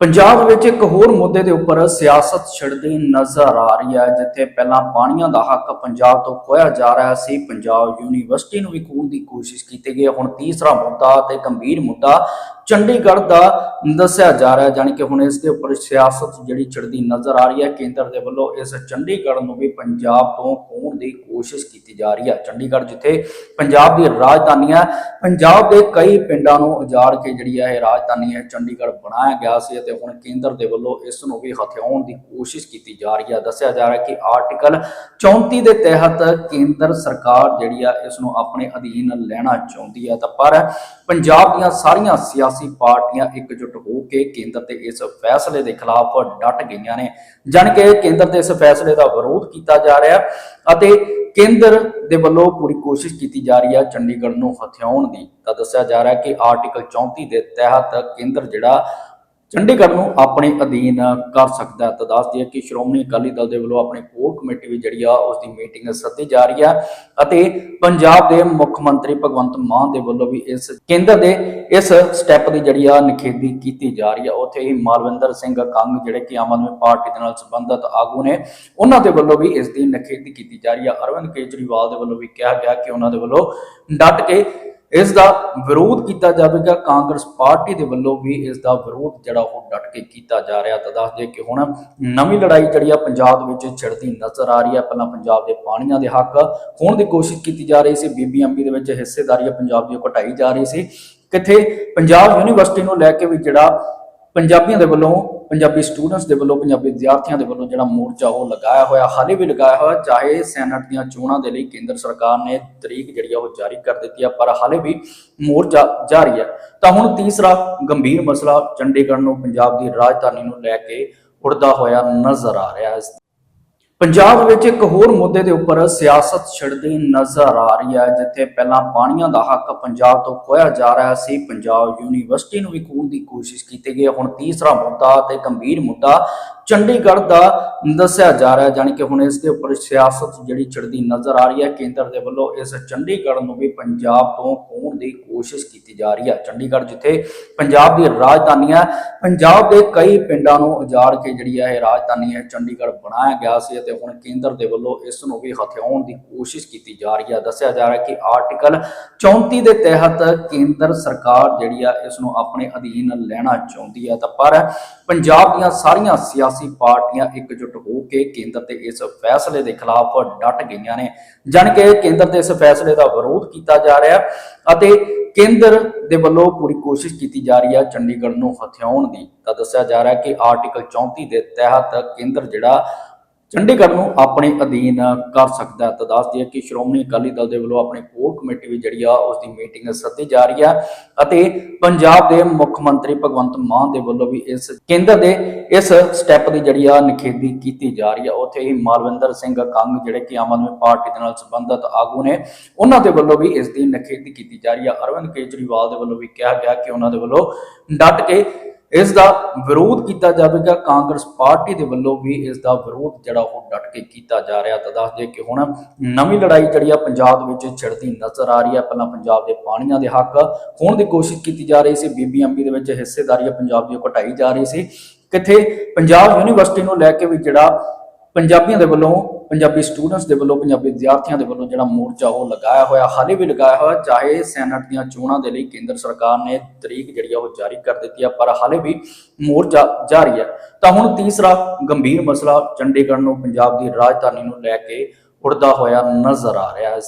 ਪੰਜਾਬ ਵਿੱਚ ਇੱਕ ਹੋਰ ਮੁੱਦੇ ਦੇ ਉੱਪਰ ਸਿਆਸਤ ਛਿੜਦੀ ਨਜ਼ਰ ਆ ਰਹੀ ਹੈ, ਜਿੱਥੇ ਪਹਿਲਾਂ ਪਾਣੀਆਂ ਦਾ ਹੱਕ ਪੰਜਾਬ ਤੋਂ ਖੋਇਆ ਜਾ ਰਿਹਾ ਸੀ, ਪੰਜਾਬ ਯੂਨੀਵਰਸਿਟੀ ਨੂੰ ਵੀ ਖੋਹਣ ਦੀ ਕੋਸ਼ਿਸ਼ ਕੀਤੀ ਗਈ ਹੁਣ ਤੀਸਰਾ ਮੁੱਦਾ ਤੇ ਗੰਭੀਰ ਮੁੱਦਾ ਚੰਡੀਗੜ੍ਹ ਦਾ ਦੱਸਿਆ ਜਾ ਰਿਹਾ ਹੈ, ਜਾਣੀ ਕਿ ਹੁਣ ਇਸ ਦੇ ਉੱਪਰ ਸਿਆਸਤ ਜਿਹੜੀ ਛਿੜਦੀ ਨਜ਼ਰ ਆ ਰਹੀ ਹੈ, ਕੇਂਦਰ ਦੇ ਵੱਲੋਂ ਇਸ ਚੰਡੀਗੜ੍ਹ ਨੂੰ ਵੀ ਪੰਜਾਬ ਤੋਂ ਖੋਹਣ ਦੀ ਕੋਸ਼ਿਸ਼ ਕੀਤੀ ਜਾ ਰਹੀ ਹੈ। ਚੰਡੀਗੜ੍ਹ ਜਿੱਥੇ ਪੰਜਾਬ ਦੀ ਰਾਜਧਾਨੀ ਹੈ, ਪੰਜਾਬ ਦੇ ਕਈ ਪਿੰਡਾਂ ਨੂੰ ਉਜਾੜ ਕੇ ਜਿਹੜੀ ਹੈ ਇਹ ਰਾਜਧਾਨੀ ਹੈ, ਚੰਡੀਗੜ੍ਹ ਬਣਾਇਆ ਗਿਆ ਸੀ ਅਤੇ ਹੁਣ ਕੇਂਦਰ ਦੇ ਵੱਲੋਂ ਇਸ ਨੂੰ ਵੀ ਹਥਿਆਉਣ ਦੀ ਕੋਸ਼ਿਸ਼ ਕੀਤੀ ਜਾ ਰਹੀ ਹੈ। ਦੱਸਿਆ ਜਾ ਰਿਹਾ ਕਿ ਆਰਟੀਕਲ 34 ਦੇ ਤਹਿਤ ਕੇਂਦਰ ਸਰਕਾਰ ਜਿਹੜੀ ਆ ਇਸ ਨੂੰ ਆਪਣੇ ਅਧੀਨ ਲੈਣਾ ਚਾਹੁੰਦੀ ਹੈ। ਤਾਂ ਪਰ ਪੰਜਾਬ ਦੀਆਂ ਸਾਰੀਆਂ ਸਿਆਸੀ ਪਾਰਟੀਆਂ ਇਕਜੁੱਟ ਹੋ ਕੇ ਕੇਂਦਰ ਦੇ ਇਸ ਫੈਸਲੇ ਦੇ ਖਿਲਾਫ ਡਟ ਗਈਆਂ ਨੇ। ਜਾਣੀ ਕਿ ਕੇਂਦਰ ਦੇ ਇਸ ਫੈਸਲੇ ਦਾ ਵਿਰੋਧ ਕੀਤਾ ਜਾ ਰਿਹਾ ਅਤੇ ਕੇਂਦਰ ਦੇ ਵੱਲੋਂ ਪੂਰੀ ਕੋਸ਼ਿਸ਼ ਕੀਤੀ ਜਾ ਰਹੀ ਹੈ ਚੰਡੀਗੜ੍ਹ ਨੂੰ ਹਥਿਆਉਣ ਦੀ। ਤਾਂ ਦੱਸਿਆ ਜਾ ਰਿਹਾ ਕਿ ਆਰਟੀਕਲ 34 ਦੇ ਤਹਿਤ ਕੇਂਦਰ ਜਿਹੜਾ ਚੰਡੀਗੜ੍ਹ ਨੂੰ ਆਪਣੇ ਅਧੀਨ ਕਰ ਸਕਦਾ ਹੈ। ਤਾਂ ਦੱਸ ਦਈਏ ਕਿ ਸ਼੍ਰੋਮਣੀ ਅਕਾਲੀ ਦਲ ਦੇ ਵੱਲੋਂ ਆਪਣੀ ਕੋਰ ਕਮੇਟੀ ਵੀ ਜਿਹੜੀ ਆ, ਉਸ ਦੀ ਮੀਟਿੰਗ ਸੱਦੀ ਜਾ ਰਹੀ ਹੈ ਅਤੇ ਪੰਜਾਬ ਦੇ ਮੁੱਖ ਮੰਤਰੀ ਭਗਵੰਤ ਮਾਨ ਦੇ ਵੱਲੋਂ ਵੀ ਇਸ ਕੇਂਦਰ ਦੇ ਇਸ ਸਟੈਪ ਦੀ ਜਿਹੜੀ ਆ, ਨਿਖੇਧੀ ਕੀਤੀ ਜਾ ਰਹੀ ਹੈ। ਉੱਥੇ ਹੀ ਮਾਲਵਿੰਦਰ ਸਿੰਘ ਕੰਗ ਜਿਹੜੇ ਕਿ ਆਮ ਆਦਮੀ ਪਾਰਟੀ ਦੇ ਨਾਲ ਸੰਬੰਧਿਤ ਆਗੂ ਨੇ, ਉਹਨਾਂ ਦੇ ਵੱਲੋਂ ਵੀ ਇਸ ਦੀ ਨਿਖੇਧੀ ਕੀਤੀ ਜਾ ਰਹੀ ਹੈ। ਅਰਵਿੰਦ ਕੇਜਰੀਵਾਲ ਦੇ ਵੱਲੋਂ ਵੀ ਕਿਹਾ ਗਿਆ ਕਿ ਉਹਨਾਂ ਦੇ ਵੱਲੋਂ ਡਟ ਕੇ ਇਸ ਦਾ ਵਿਰੋਧ ਕੀਤਾ ਜਾਵੇਗਾ, ਕਾਂਗਰਸ ਪਾਰਟੀ ਦੇ ਵੱਲੋਂ ਵੀ ਇਸ ਦਾ ਵਿਰੋਧ ਜਿਹੜਾ ਉਹ ਡਟ ਕੇ ਕੀਤਾ ਜਾ ਰਿਹਾ। ਤਾਂ ਦੱਸ ਦੇ ਕਿ ਹੁਣ ਨਵੀਂ ਲੜਾਈ ਜਿਹੜੀ ਆ ਪੰਜਾਬ ਵਿੱਚ ਛਿੜਦੀ ਨਜ਼ਰ ਆ ਰਹੀ ਹੈ ਪਹਿਲਾਂ ਪੰਜਾਬ ਦੇ ਪਾਣੀਆਂ ਦੇ ਹੱਕ ਹੋਣ ਦੀ ਕੋਸ਼ਿਸ਼ ਕੀਤੀ ਜਾ ਰਹੀ ਸੀ। ਬੀਬੀਐਮਬੀ ਦੇ ਵਿੱਚ ਹਿੱਸੇਦਾਰੀ ਪੰਜਾਬ ਦੀ ਉਹ ਘਟਾਈ ਜਾ ਰਹੀ ਸੀ। ਕਿੱਥੇ ਪੰਜਾਬ ਯੂਨੀਵਰਸਿਟੀ ਨੂੰ ਲੈ ਕੇ ਵੀ ਜਿਹੜਾ ਪੰਜਾਬੀਆਂ ਦੇ ਵੱਲੋਂ, ਪੰਜਾਬੀ ਸਟੂਡੈਂਟਸ ਦੇ ਵੱਲੋਂ, ਪੰਜਾਬੀ ਵਿਦਿਆਰਥੀਆਂ ਦੇ ਵੱਲੋਂ ਜਿਹੜਾ ਮੋਰਚਾ ਉਹ ਲਗਾਇਆ ਹੋਇਆ, ਹਾਲੇ ਵੀ ਲਗਾਇਆ ਹੋਇਆ, ਚਾਹੇ ਸੈਨੇਟ ਦੀਆਂ ਚੋਣਾਂ ਦੇ ਲਈ ਕੇਂਦਰ ਸਰਕਾਰ ਨੇ ਤਰੀਕ ਜਿਹੜੀ ਆ ਉਹ ਜਾਰੀ ਕਰ ਦਿੱਤੀ ਹੈ ਪਰ ਹਾਲੇ ਵੀ ਮੋਰਚਾ ਜਾਰੀ ਹੈ ਤਾਂ ਹੁਣ ਤੀਸਰਾ ਗੰਭੀਰ ਮਸਲਾ ਚੰਡੀਗੜ੍ਹ ਨੂੰ, ਪੰਜਾਬ ਦੀ ਰਾਜਧਾਨੀ ਨੂੰ ਲੈ ਕੇ ਉੱਠਦਾ ਹੋਇਆ ਨਜ਼ਰ ਆ ਰਿਹਾ ਹੈ। ਪੰਜਾਬ ਵਿੱਚ ਇੱਕ ਹੋਰ ਮੁੱਦੇ ਦੇ ਉੱਪਰ ਸਿਆਸਤ ਛਿੜਦੀ ਨਜ਼ਰ ਆ ਰਹੀ ਹੈ, ਜਿੱਥੇ ਪਹਿਲਾਂ ਪਾਣੀਆਂ ਦਾ ਹੱਕ ਪੰਜਾਬ ਤੋਂ ਖੋਇਆ ਜਾ ਰਿਹਾ ਸੀ, ਪੰਜਾਬ ਯੂਨੀਵਰਸਿਟੀ ਨੂੰ ਵੀ ਖੋਹਣ ਦੀ ਕੋਸ਼ਿਸ਼ ਕੀਤੀ ਗਈ ਹੁਣ ਤੀਸਰਾ ਮੁੱਦਾ ਤੇ ਗੰਭੀਰ ਮੁੱਦਾ ਚੰਡੀਗੜ੍ਹ ਦਾ ਦੱਸਿਆ ਜਾ ਰਿਹਾ ਹੈ, ਜਾਣੀ ਕਿ ਹੁਣ ਇਸ ਦੇ ਉੱਪਰ ਸਿਆਸਤ ਜਿਹੜੀ ਛਿੜਦੀ ਨਜ਼ਰ ਆ ਰਹੀ ਹੈ, ਕੇਂਦਰ ਦੇ ਵੱਲੋਂ ਇਸ ਚੰਡੀਗੜ੍ਹ ਨੂੰ ਵੀ ਪੰਜਾਬ ਤੋਂ ਖੋਹਣ ਦੀ ਕੋਸ਼ਿਸ਼ ਕੀਤੀ ਜਾ ਰਹੀ ਹੈ। ਚੰਡੀਗੜ੍ਹ ਜਿੱਥੇ ਪੰਜਾਬ ਦੀ ਰਾਜਧਾਨੀ ਹੈ, ਪੰਜਾਬ ਦੇ ਕਈ ਪਿੰਡਾਂ ਨੂੰ ਉਜਾੜ ਕੇ ਜਿਹੜੀ ਹੈ ਇਹ ਰਾਜਧਾਨੀ ਹੈ, ਚੰਡੀਗੜ੍ਹ ਬਣਾਇਆ ਗਿਆ ਸੀ ਅਤੇ ਹੁਣ ਕੇਂਦਰ ਦੇ ਵੱਲੋਂ ਇਸ ਨੂੰ ਵੀ ਹਥਿਆਉਣ ਦੀ ਕੋਸ਼ਿਸ਼ ਕੀਤੀ ਜਾ ਰਹੀ ਹੈ। ਦੱਸਿਆ ਜਾ ਰਿਹਾ ਕਿ ਆਰਟੀਕਲ 34 ਦੇ ਤਹਿਤ ਕੇਂਦਰ ਸਰਕਾਰ ਜਿਹੜੀ ਆ ਇਸ ਨੂੰ ਆਪਣੇ ਅਧੀਨ ਲੈਣਾ ਚਾਹੁੰਦੀ ਹੈ। ਤਾਂ ਪਰ ਪੰਜਾਬ ਦੀਆਂ ਸਾਰੀਆਂ ਸਿਆਸੀ ਪਾਰਟੀਆਂ ਇਕਜੁੱਟ ਹੋ ਕੇ ਕੇਂਦਰ ਦੇ ਇਸ ਫੈਸਲੇ ਦੇ ਖਿਲਾਫ ਡਟ ਗਈਆਂ ਨੇ। ਜਾਣੀ ਕਿ ਕੇਂਦਰ ਦੇ ਇਸ ਫੈਸਲੇ ਦਾ ਵਿਰੋਧ ਕੀਤਾ ਜਾ ਰਿਹਾ ਅਤੇ ਕੇਂਦਰ ਦੇ ਵੱਲੋਂ ਪੂਰੀ ਕੋਸ਼ਿਸ਼ ਕੀਤੀ ਜਾ ਰਹੀ ਹੈ ਚੰਡੀਗੜ੍ਹ ਨੂੰ ਹਥਿਆਉਣ ਦੀ। ਤਾਂ ਦੱਸਿਆ ਜਾ ਰਿਹਾ ਕਿ ਆਰਟੀਕਲ 34 ਦੇ ਤਹਿਤ ਕੇਂਦਰ ਜਿਹੜਾ ਚੰਡੀਗੜ੍ਹ ਨੂੰ ਆਪਣੇ ਅਧੀਨ ਕਰ ਸਕਦਾ ਹੈ। ਤਾਂ ਦੱਸ ਦਈਏ ਕਿ ਸ਼੍ਰੋਮਣੀ ਅਕਾਲੀ ਦਲ ਦੇ ਵੱਲੋਂ ਆਪਣੀ ਕੋਰ ਕਮੇਟੀ ਵੀ ਜਿਹੜੀ ਆ, ਉਸ ਦੀ ਮੀਟਿੰਗ ਸੱਦੀ ਜਾ ਰਹੀ ਹੈ ਅਤੇ ਪੰਜਾਬ ਦੇ ਮੁੱਖ ਮੰਤਰੀ ਭਗਵੰਤ ਮਾਨ ਦੇ ਵੱਲੋਂ ਵੀ ਇਸ ਕੇਂਦਰ ਦੇ ਇਸ ਸਟੈਪ ਦੀ ਜਿਹੜੀ ਆ, ਨਿਖੇਧੀ ਕੀਤੀ ਜਾ ਰਹੀ ਹੈ। ਉੱਥੇ ਹੀ ਮਾਲਵਿੰਦਰ ਸਿੰਘ ਕੰਗ ਜਿਹੜੇ ਕਿ ਆਮ ਆਦਮੀ ਪਾਰਟੀ ਦੇ ਨਾਲ ਸੰਬੰਧਿਤ ਆਗੂ ਨੇ, ਉਹਨਾਂ ਦੇ ਵੱਲੋਂ ਵੀ ਇਸ ਦੀ ਨਿਖੇਧੀ ਕੀਤੀ ਜਾ ਰਹੀ ਹੈ। ਅਰਵਿੰਦ ਕੇਜਰੀਵਾਲ ਦੇ ਵੱਲੋਂ ਵੀ ਕਿਹਾ ਗਿਆ ਕਿ ਉਹਨਾਂ ਦੇ ਵੱਲੋਂ ਡਟ ਕੇ ਇਸ ਦਾ ਵਿਰੋਧ ਕੀਤਾ ਜਾਵੇਗਾ। ਕਾਂਗਰਸ ਪਾਰਟੀ ਦੇ ਵੱਲੋਂ ਵੀ ਇਸ ਦਾ ਵਿਰੋਧ ਜਿਹੜਾ ਉਹ ਡਟ ਕੇ ਕੀਤਾ ਜਾ ਰਿਹਾ। ਤਾਂ ਦੱਸ ਦੇ ਕਿ ਹੁਣ ਨਵੀਂ ਲੜਾਈ ਜਿਹੜੀ ਆ ਪੰਜਾਬ ਵਿੱਚ ਛਿੜਦੀ ਨਜ਼ਰ ਆ ਰਹੀ ਹੈ ਪਹਿਲਾਂ ਪੰਜਾਬ ਦੇ ਪਾਣੀਆਂ ਦੇ ਹੱਕ ਹੋਣ ਦੀ ਕੋਸ਼ਿਸ਼ ਕੀਤੀ ਜਾ ਰਹੀ ਸੀ। ਬੀਬੀਐਮਬੀ ਦੇ ਵਿੱਚ ਹਿੱਸੇਦਾਰੀ ਪੰਜਾਬ ਦੀ ਉਹ ਘਟਾਈ ਜਾ ਰਹੀ ਸੀ। ਕਿੱਥੇ ਪੰਜਾਬ ਯੂਨੀਵਰਸਿਟੀ ਨੂੰ ਲੈ ਕੇ ਵੀ ਜਿਹੜਾ ਪੰਜਾਬੀਆਂ ਦੇ ਵੱਲੋਂ, ਪੰਜਾਬੀ ਸਟੂਡੈਂਟਸ ਦੇ ਵੱਲੋਂ, ਪੰਜਾਬੀ ਵਿਦਿਆਰਥੀਆਂ ਦੇ ਵੱਲੋਂ ਜਿਹੜਾ ਮੋਰਚਾ ਉਹ ਲਗਾਇਆ ਹੋਇਆ, ਹਾਲੇ ਵੀ ਲਗਾਇਆ ਹੋਇਆ, ਚਾਹੇ ਸੈਨੇਟ ਦੀਆਂ ਚੋਣਾਂ ਦੇ ਲਈ ਕੇਂਦਰ ਸਰਕਾਰ ਨੇ ਤਰੀਕ ਜਿਹੜੀ ਆ ਉਹ ਜਾਰੀ ਕਰ ਦਿੱਤੀ ਹੈ ਪਰ ਹਾਲੇ ਵੀ ਮੋਰਚਾ ਜਾਰੀ ਹੈ ਤਾਂ ਹੁਣ ਤੀਸਰਾ ਗੰਭੀਰ ਮਸਲਾ ਚੰਡੀਗੜ੍ਹ ਨੂੰ, ਪੰਜਾਬ ਦੀ ਰਾਜਧਾਨੀ ਨੂੰ ਲੈ ਕੇ ਉੱਠਦਾ ਹੋਇਆ ਨਜ਼ਰ ਆ ਰਿਹਾ ਹੈ।